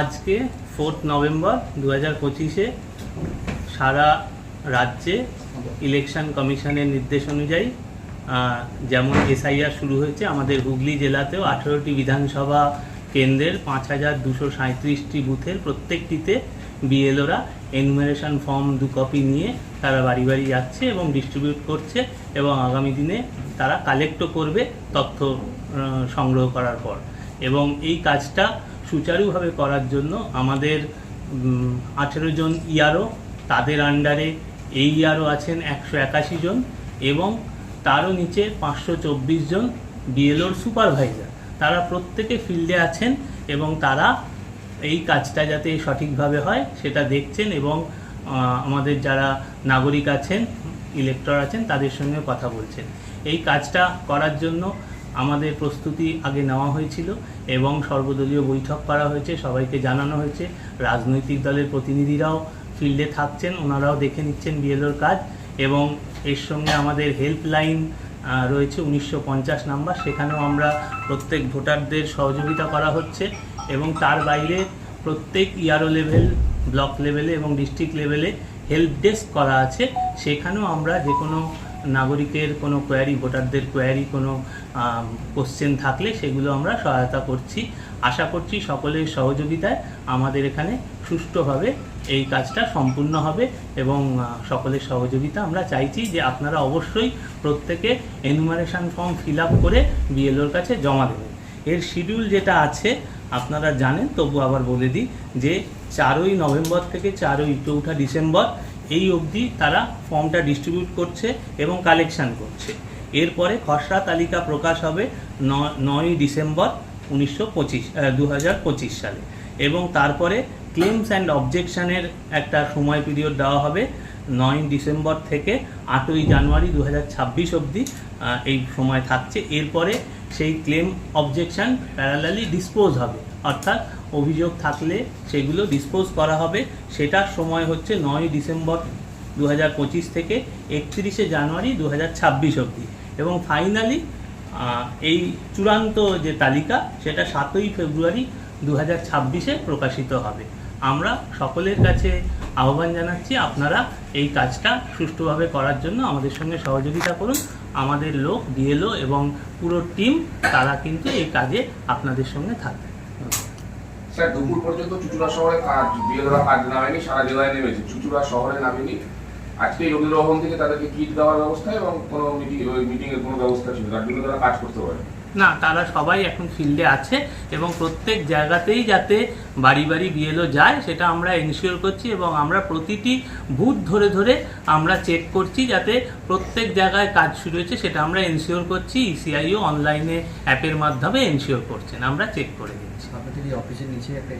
আজকে fourth November দু হাজার পঁচিশে সারা রাজ্যে ইলেকশন কমিশনের নির্দেশ অনুযায়ী যেমন এসআইআর শুরু হয়েছে, আমাদের হুগলি জেলাতেও আঠেরোটি বিধানসভা কেন্দ্রের পাঁচ হাজার দুশো সাঁত্রিশটি বুথের প্রত্যেকটিতে বিএলওরা এনুমারেশন ফর্ম দু কপি নিয়ে তারা বাড়ি বাড়ি যাচ্ছে এবং ডিস্ট্রিবিউট করছে এবং আগামী দিনে তারা কালেক্টও করবে তথ্য সংগ্রহ করার পর। এবং এই কাজটা সুচারুভাবে করার জন্য আমাদের আঠেরো জন ইয়ারও তাদের আন্ডারে এই ইয়ারও আছেন একশো একাশি জন এবং তারও নিচে পাঁচশো চব্বিশ জন বিএলওর সুপারভাইজার তারা প্রত্যেকে ফিল্ডে আছেন এবং তারা এই কাজটা যাতে সঠিকভাবে হয় সেটা দেখছেন এবং আমাদের যারা নাগরিক আছেন ইলেকটর আছেন, তাদের সঙ্গে কথা বলছেন। এই কাজটা করার জন্য আমাদের প্রস্তুতি আগে নেওয়া হয়েছিল এবং সর্বদলীয় বৈঠক করা হয়েছে, সবাইকে জানানো হয়েছে। রাজনৈতিক দলের প্রতিনিধিরাও ফিল্ডে থাকছেন, ওনারাও দেখে নিচ্ছেন বিএলওর কাজ এবং এর সঙ্গে আমাদের হেল্পলাইন রয়েছে উনিশশো পঞ্চাশ নাম্বার। সেখানেও আমরা প্রত্যেক ভোটারদের সহযোগিতা করা হচ্ছে এবং তার বাইরে প্রত্যেক ইয়ারও লেভেল, ব্লক লেভেলে এবং ডিস্ট্রিক্ট লেভেলে হেল্প ডেস্ক করা আছে। সেখানেও আমরা যে কোনো নাগরিকের কোনো কোয়ারি ভোটারদের কোয়ারি কোনো কোশ্চেন থাকলে সেগুলো আমরা সহায়তা করছি। আশা করছি সকলের সহযোগিতায় আমাদের এখানে সুষ্ঠুভাবে এই কাজটা সম্পূর্ণ হবে এবং সকলের সহযোগিতা আমরা চাইছি যে আপনারা অবশ্যই প্রত্যেকে এনুমারেশন ফর্ম ফিল আপ করে বিএলওর কাছে জমা দেবেন। এর শিডিউল যেটা আছে, আপনারা জানেন, তবু আবার বলে দিই যে চারই নভেম্বর থেকে চারই চৌঠা ডিসেম্বর এই অবধি তারা ফর্মটা ডিস্ট্রিবিউট করছে এবং কালেকশন করছে। এরপরে খসড়া তালিকা প্রকাশ হবে নয়ই ডিসেম্বর উনিশশো পঁচিশ সালে। এবং তারপরে ক্লেমস অ্যান্ড অবজেকশানের একটা সময় পিরিয়ড দেওয়া হবে নয় ডিসেম্বর থেকে আটই জানুয়ারি দু হাজার ছাব্বিশ অবধি এই সময় থাকছে। এরপরে সেই ক্লেম অবজেকশন প্যারালালি ডিসপোজ হবে। অর্থাৎ অভিযোগ থাকলে সেগুলো ডিসপোজ করা হবে। সেটার সময় হচ্ছে নয় ডিসেম্বর দু হাজার পঁচিশ থেকে একত্রিশে জানুয়ারি দু হাজার ছাব্বিশ অবধি। এবং ফাইনালি এই চূড়ান্ত যে তালিকা, সেটা সাতই ফেব্রুয়ারি দু হাজার প্রকাশিত হবে। আমরা সকলের কাছে আহ্বান জানাচ্ছি, আপনারা এই কাজটা সুষ্ঠুভাবে করার জন্য আমাদের সঙ্গে সহযোগিতা করুন। আমাদের লোক, ডিএলও এবং পুরো টিম, তারা কিন্তু এই কাজে আপনাদের সঙ্গে থাকবে। স্যার, দুপুর পর্যন্ত চুচুড়া শহরে কাজ বিএলরা কাজ নামেনি, সারা জেলায় নেমেছে। চুচুড়া শহরে নামেনি। আজকে রবীন্দ্র ভবন থেকে তাদেরকে কিট দেওয়ার ব্যবস্থা এবং কোনো মিটিং ওই মিটিং এর কোনো ব্যবস্থা ছিল তার জন্য তারা কাজ করতে পারে না তারা সবাই এখন ফিল্ডে আছে এবং প্রত্যেক জায়গাতেই যাতে বাড়ি বাড়ি বিএলও যায় সেটা আমরা এনশিওর করছি এবং আমরা প্রতিটি বুথ ধরে ধরে আমরা চেক করছি যাতে প্রত্যেক জায়গায় কাজ শুরু হয়েছে সেটা আমরা এনশিওর করছি ইসিআইও অনলাইনে অ্যাপের মাধ্যমে এনশিওর করছেন আমরা চেক করে দিচ্ছি। আপনাদের অফিসের নিচে একটা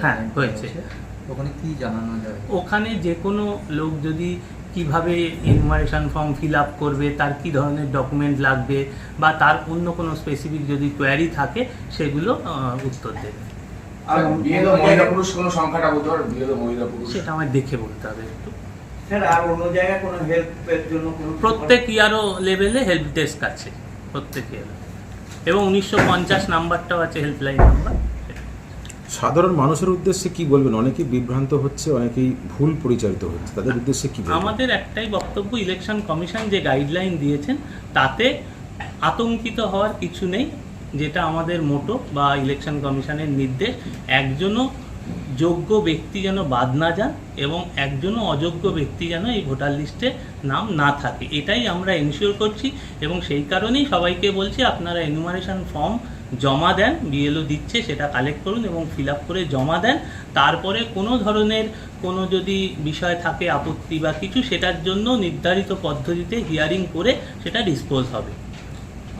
হ্যাঁ, হয়েছে। ওখানে কি জানানো যায়? ওখানে যে কোনো লোক যদি কীভাবে ইনফরমেশন ফর্ম ফিল আপ করবে তার কি ধরনের ডকুমেন্ট লাগবে বা তার অন্য কোনো স্পেসিফিক যদি কোয়ারি থাকে সেগুলো উত্তর দেবে। সেটা আমায় দেখে বলতে হবে একটু। আর অন্য জায়গায় কোনো হেল্পের জন্য প্রত্যেক ইয়ারও লেভেলে হেল্প ডেস্ক আছে প্রত্যেক ইয়ারও এবং উনিশশো পঞ্চাশ নাম্বারটাও আছে হেল্পলাইন নাম্বার সাধারণ মানুষের উদ্দেশ্যে কি বলবেন? অনেকেই বিভ্রান্ত হচ্ছে, অনেকেই ভুল পরিচালিত হচ্ছে। তাদের উদ্দেশ্যে কি আমাদের একটাই বক্তব্য ইলেকশন কমিশন যে গাইডলাইন দিয়েছেন, তাতে আতঙ্কিত হওয়ার কিছু নেই, যেটা আমাদের মোটো বা ইলেকশন কমিশনের নির্দেশ। একজনও যোগ্য ব্যক্তি যেন বাদ না যান এবং একজনও অযোগ্য ব্যক্তি যেন এই ভোটার লিস্টে নাম না থাকে। এটাই আমরা এনশিওর করছি এবং সেই কারণেই সবাইকে বলছি, আপনারা এনুমারেশন ফর্ম জমা দেন বিএলও দিচ্ছে সেটা কালেক্ট করুন এবং ফিল করে জমা দেন। তারপরে কোনো ধরনের কোনো যদি বিষয় থাকে আপত্তি বা কিছু সেটার জন্য নির্ধারিত পদ্ধতিতে হিয়ারিং করে সেটা ডিসপোজ হবে।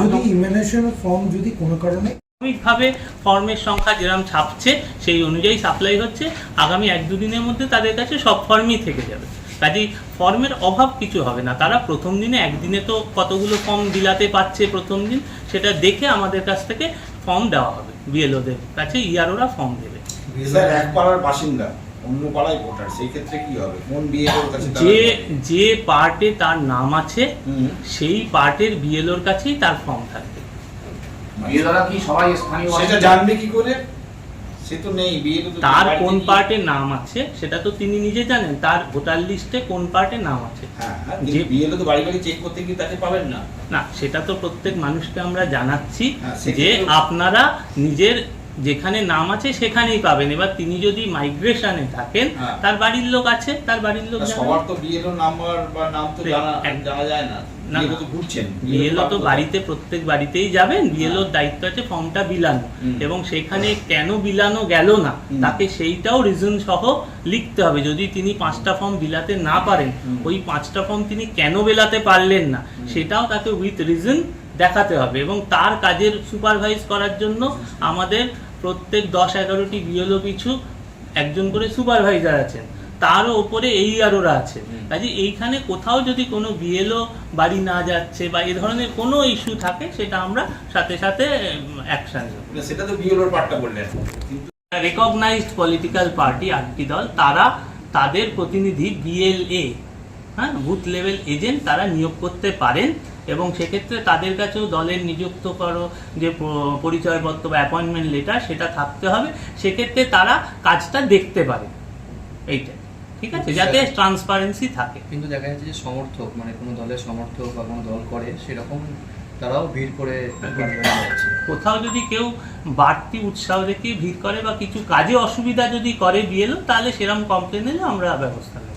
যদি ইমিনেশন ফর্ম যদি কোনো কারণে প্রাথমিকভাবে ফর্মের সংখ্যা যেরকম ছাপছে সেই অনুযায়ী সাপ্লাই হচ্ছে। আগামী এক দুদিনের মধ্যে তাদের কাছে সব ফর্মই থেকে যাবে। কাজেই ফর্মের অভাব কিছু হবে না। তারা প্রথম দিনে একদিনে তো কতগুলো ফর্ম বিলাতে পাচ্ছে প্রথম দিন সেটা দেখে আমাদের কাছ থেকে ফর্ম দেওয়া হবে বিএলওদের কাছে ইয়ারোরা ফর্ম দেবে। এক পাড়ার বাসিন্দা অন্য পাড়ায় ভোটার সেই ক্ষেত্রে কি হবে? কোন বিএলওর কাছে যে যে পার্টে তার নাম আছে সেই পার্টের বিএলওর কাছেই তার ফর্ম থাকবে। বিএলরা কি সবাই স্থানীয় সেটা জানবে কি করে? সে তো নেই বিয়ে তার কোন পার্টে নাম আছে সেটা তো তিনি নিজে জানেন তার ভোটার লিস্টে কোন পার্টে নাম আছে। হ্যাঁ হ্যাঁ যে- যে বিয়ে তো বাড়ি বাড়ি চেক করতে গিয়ে তাকে পাবেন না। না সেটা তো প্রত্যেক মানুষকে আমরা জানাচ্ছি হ্যাঁ, যে আপনারা নিজের যেখানে নাম আছে সেখানেই পাবেন। এবার তিনি যদি মাইগ্রেশনে থাকেন হ্যাঁ। তার বাড়ির লোক আছে তার বাড়ির লোক সবার তো বিয়ের নাম্বার বা নাম তো জানা জানা যায় না। বিএলও তো বাড়িতে প্রত্যেক বাড়িতেই যাবেন। বিএলওর দায়িত্ব আছে ফর্মটা বিলানো। এবং সেখানে কেন বিলানো গেল না তাকে সেইটাও রিজন সহ লিখতে হবে। যদি তিনি পাঁচটা ফর্ম বিলাতে না পারেন ওই পাঁচটা ফর্ম তিনি কেন বেলাতে পারলেন না সেটাও তাকে উইথ রিজন দেখাতে হবে। এবং তার কাজের সুপারভাইজ করার জন্য আমাদের প্রত্যেক দশ এগারোটি বিএলও পিছু একজন করে সুপারভাইজার আছেন তারও ওপরে এই আরোরা আছে। কাজে এইখানে কোথাও যদি কোনো বিএলও বাড়ি না যাচ্ছে বা এই ধরনের কোনো ইস্যু থাকে সেটা আমরা সাথে সাথে অ্যাকশন নেব। সেটা তো বিয়েলোর পার্টটা বললেন। কিন্তু রেকগনাইজড পলিটিক্যাল পার্টি আটটি দল তারা তাদের প্রতিনিধি বিএলএ হ্যাঁ বুথ লেভেল এজেন্ট তারা নিয়োগ করতে পারেন। এবং সেক্ষেত্রে তাদের কাছেও দলের নিযুক্ত করো যে পরিচয়পত্র বা অ্যাপয়েন্টমেন্ট লেটার সেটা থাকতে হবে। সেক্ষেত্রে তারা কাজটা দেখতে পারে। এইটা ঠিক আছে? যাতে ট্রান্সপারেন্সি থাকে। কিন্তু দেখা যাচ্ছে যে সমর্থক মানে কোনো দলের সমর্থক বা কোনো দল করে সেরকম তারাও ভিড় করে কোথাও যদি কেউ বাড়তি উৎসাহ দেখিয়ে ভিড় করে বা কিছু কাজে অসুবিধা যদি করে বিয়েলো তাহলে সেরকম কমপ্লেন এলে আমরা ব্যবস্থা নেব।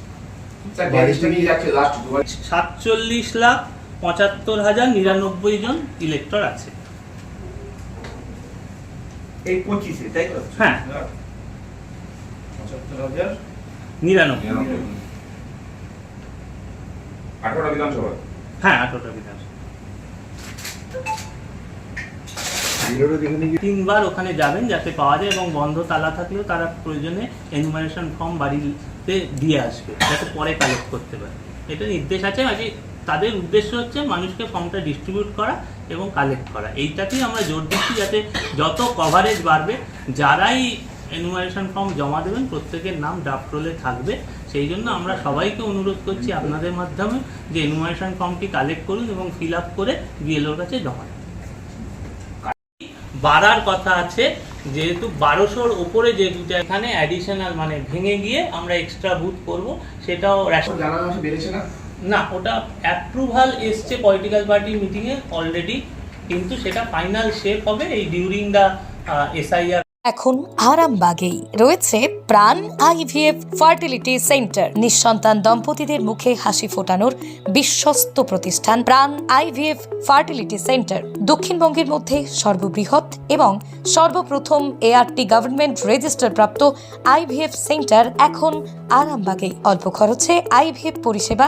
সাতচল্লিশ লাখ পঁচাত্তর হাজার নিরানব্বই জন ইলেক্টর আছে। এই পঁচিশে তাই তো? হ্যাঁ। পঁচাত্তর হাজার নিরানব্বই। আঠারোটা বিধানসভা? হ্যাঁ আঠারোটা বিধানসভা। তিনবার ওখানে যাবেন যাতে পাওয়া যায় এবং বন্ধ তালা থাকলেও তারা প্রয়োজনে এনুমারেশন ফর্ম বাড়িতে দিয়ে আসবে যাতে পরে কালেক্ট করতে পারে। এটা নির্দেশ আছে আজকে তাদের উদ্দেশ্য হচ্ছে মানুষকে ফর্মটা ডিস্ট্রিবিউট করা এবং কালেক্ট করা। এইটাকেই আমরা জোর দিচ্ছি যাতে যত কভারেজ বাড়বে, যারাই এনুমারেশন ফর্ম জমা দেবেন, প্রত্যেকের নাম ড্রাফট থাকবে। সেই জন্য আমরা সবাইকে অনুরোধ করছি আপনাদের মাধ্যমে যে এনুমারেশন ফর্মটি কালেক্ট করুন এবং ফিল আপ করে বিএলওর কাছে জমা দিন। বাড়ার কথা আছে, যেহেতু বারোশোর ওপরে যে দুটো এখানে অ্যাডিশনাল মানে ভেঙে গিয়ে আমরা এক্সট্রা বুথ করব, সেটাও বেড়েছে না? না, ওটা অ্যাপ্রুভাল এসছে পলিটিক্যাল পার্টি মিটিংয়ে অলরেডি কিন্তু সেটা ফাইনাল শেপ হবে এই ডিউরিং দ্য এসআইআর এখন আরামবাগেই রয়েছে প্রাণ আইভিএফ ফার্টিলিটি সেন্টার। নিঃসন্তান দম্পতিদের মুখে হাসি ফোটানোর বিশ্বস্ত প্রতিষ্ঠান প্রাণ আইভিএফ ফার্টিলিটি সেন্টার। দক্ষিণবঙ্গের মধ্যে সর্ববৃহৎ এবং সর্বপ্রথম এআরটি গভর্নমেন্ট রেজিস্টার প্রাপ্ত আইভিএফ সেন্টার এখন আরামবাগেই। অল্প খরচে আইভিএফ পরিষেবা